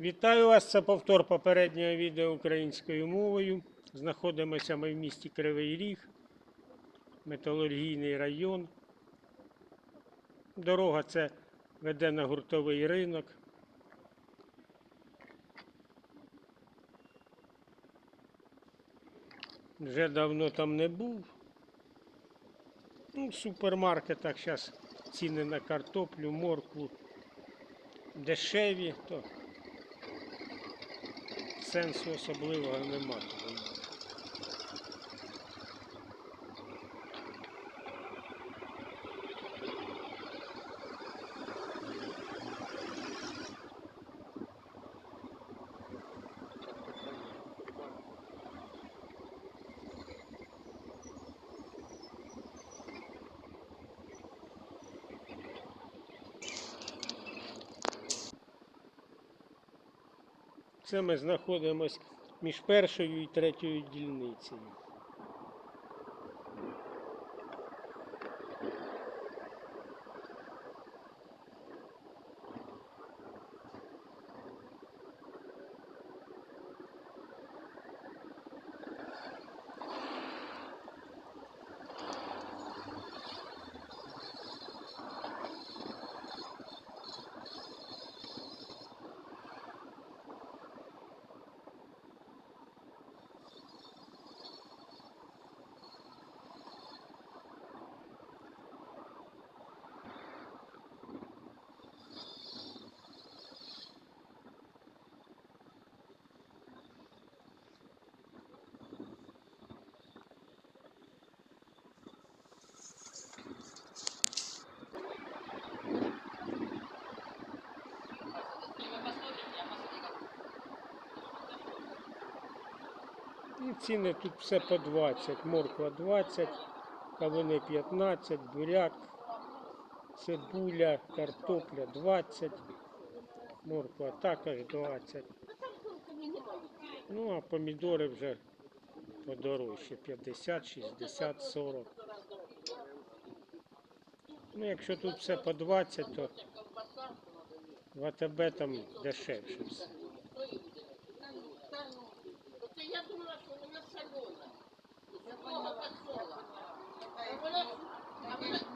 Вітаю вас! Це повтор попереднього відео українською мовою. Знаходимося ми в місті Кривий Ріг, металургійний район. Дорога це веде на гуртовий ринок. Вже давно там не був. Ну, в супермаркетах зараз ціни на картоплю, моркву дешеві, то сенсу особливого немає. Це ми знаходимося між першою і третьою дільницею. І ціни тут все по 20. Морква 20, кавуни 15, буряк, цибуля, картопля 20, морква також 20. Ну, а помідори вже подорожче 50, 60, 40. Ну, якщо тут все по 20, то в АТБ там дешевше все. segunda. Segunda, segunda. Segunda, segunda.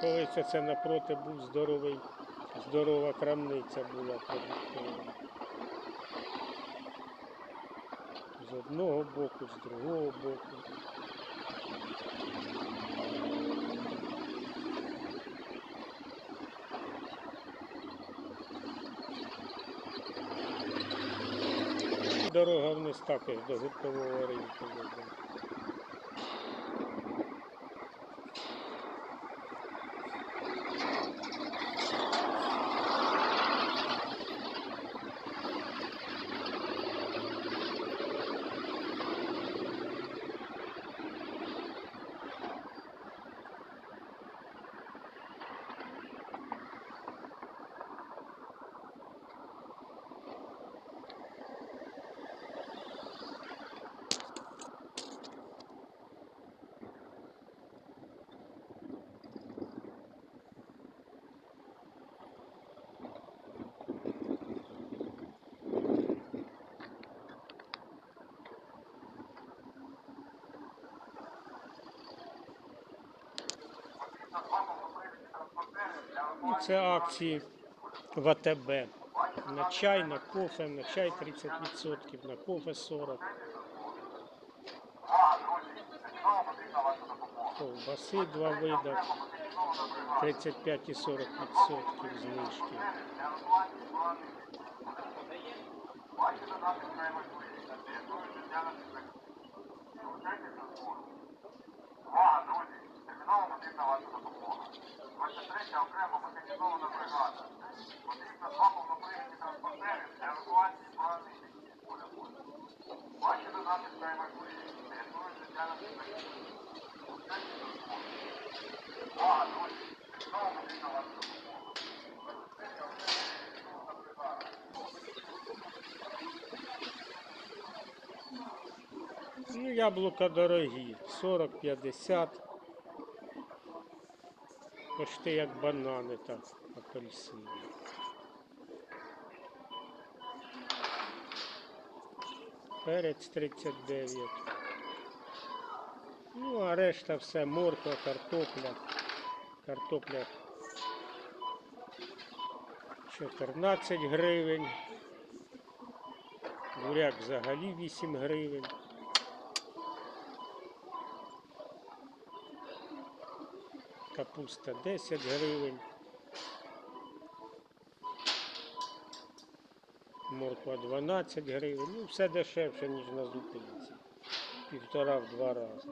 Колись це напроти був здоровий, здорова крамниця була продуктова. З одного боку, з другого боку. Дорога вниз також до гуртового ринку це акції в АТБ. На чай, на кофе, на чай 30%, на кофе 40%. Ковбаси два вида. 35 і 40 відсотків знижки. Увага, друзі! Терміново потрібна ваша допомога. 23 окрема механізована бригада. Потрібно два повнопривідні транспортери для евакуації поранених бійців з поля бою. Ваші донати вкрай важливі. Рятують життя наших захисників. Долучайтесь до збору. Увага, друзі! Терміново потрібна ваша допомога. 23 окрема механізована бригада. Ну, яблука дорогі, 40-50. Почти як банани, так, апельсини. Перець 39. Ну, а решта все морква, картопля. Картопля 14 гривень. Буряк взагалі 8 гривень. Капуста 10 гривень. Морква 12 гривень. Ну, все дешевше, ніж на зупинці. Півтора в два рази.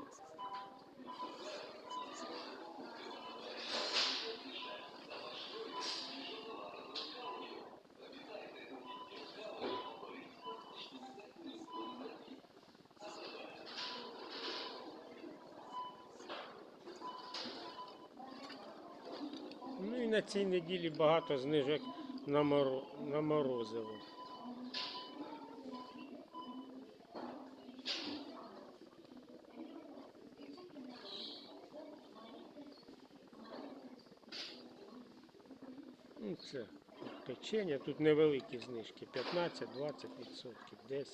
На цій неділі багато знижок на, морозиво. Ну, це печення, тут невеликі знижки, 15-20%, 10%.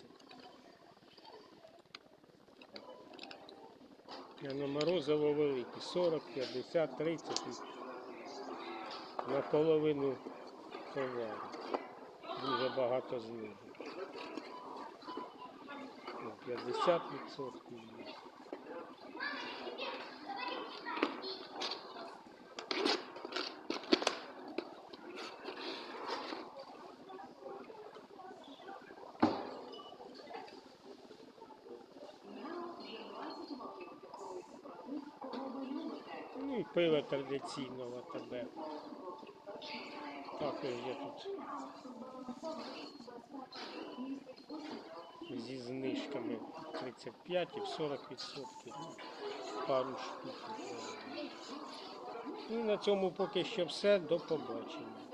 А на морозиво великі, 40, 50, 30 і наполовину товару. Дуже багато знижок. Ну, 50% є. Ну і пиво традиційного АТБ. Також є тут зі знижками 35 і 40%. Ну, пару штук. Ну, на цьому поки що все. До побачення.